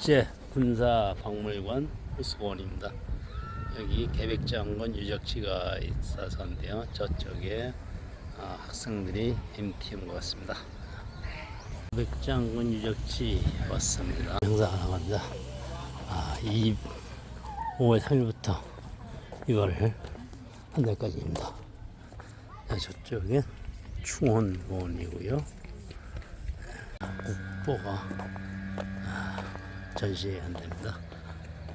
백제 군사 박물관 호수공원입니다. 여기 계백장군 유적지가 있어서인데요. 저쪽에 아, 학생들이 MT인 것 같습니다. 계백장군 유적지 왔습니다. 영상 하나 갑니다. 아, 이 5월 3일부터 2월 한 달까지입니다. 자, 저쪽에 충원공원이고요. 국보가 아, 전시한답니다.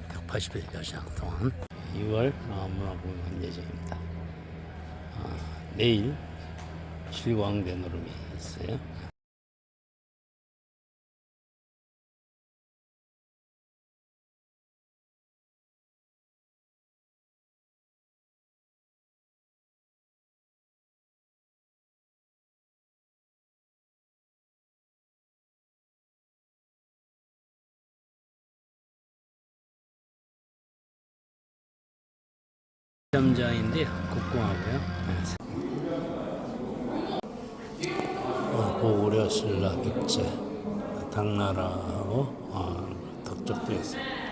180일 여장 동안 2월 문화공연 예정입니다. 아, 내일 실광대 노름이 있어요. 점장인데요. 국궁하고요. 어, 고구려 신라 백제 당나라하고 어, 덕적도 있어요.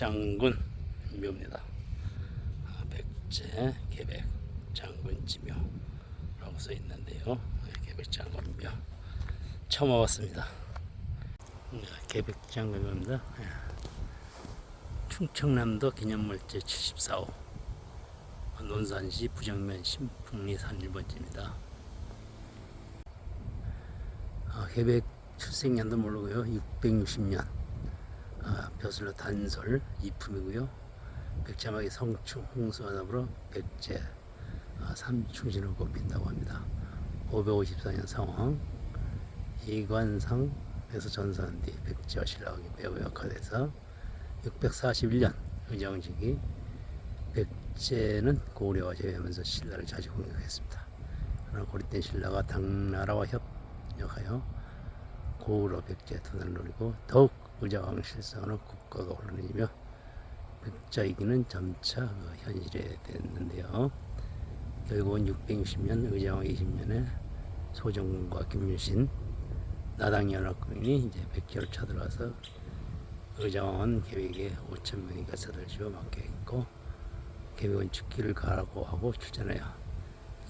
장군 묘입니다. 아, 백제 계백장군 지묘라고 써 있는데요. 네, 계백장군 묘 처음 와봤습니다. 네, 계백장군 묘입니다. 네. 충청남도 기념물제 74호 논산시 부정면 신풍리산 1번지입니다. 아, 계백 출생년도 모르고요. 660년 아, 벼슬로 단솔 이품이고요. 백자막이 성충 홍수와 더불어 백제 아, 삼충신으로 꼽힌다고 합니다. 554년 상황 이관상에서 전사한 뒤 백제와 신라하게 매우 역할해서 641년 의정직이 백제는 고려와 제외하면서 신라를 자주 공격했습니다. 그러나 고립된 신라가 당나라와 협력하여 고구려 백제 도단을 노리고 더욱 의자왕 실상으로 국가가 혼란해지며 백자 이기는 점차 그 현실이 됐는데요. 결국은 660년 의자왕 20년에 소정과 김유신 나당 연합군이 이제 백제를 쳐들어와서 의자왕은 계획에 5천 명의 가사를 지어 맡겨있고 계획은 죽기를 가라고 하고 출전하여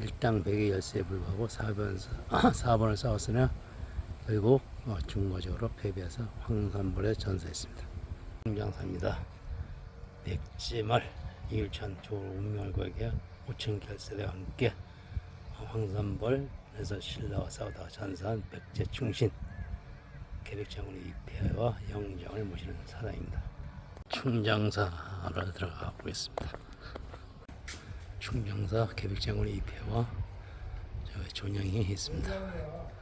일당 100의 열세에 불구하고 4번, 4번을 싸웠으나 결국 어, 중거적으로 패배해서 황산벌에 전사했습니다. 홍장사입니다. 백제말 이일천 조울 운명을 구하게 5천 결세대와 함께 황산벌에서 신라와 싸우다가 전사한 백제 충신 계백장군의 입회와 영장을 모시는 사당입니다. 충장사로 들어가 보겠습니다. 충장사 계백장군의 입회와 저 존영이 있습니다.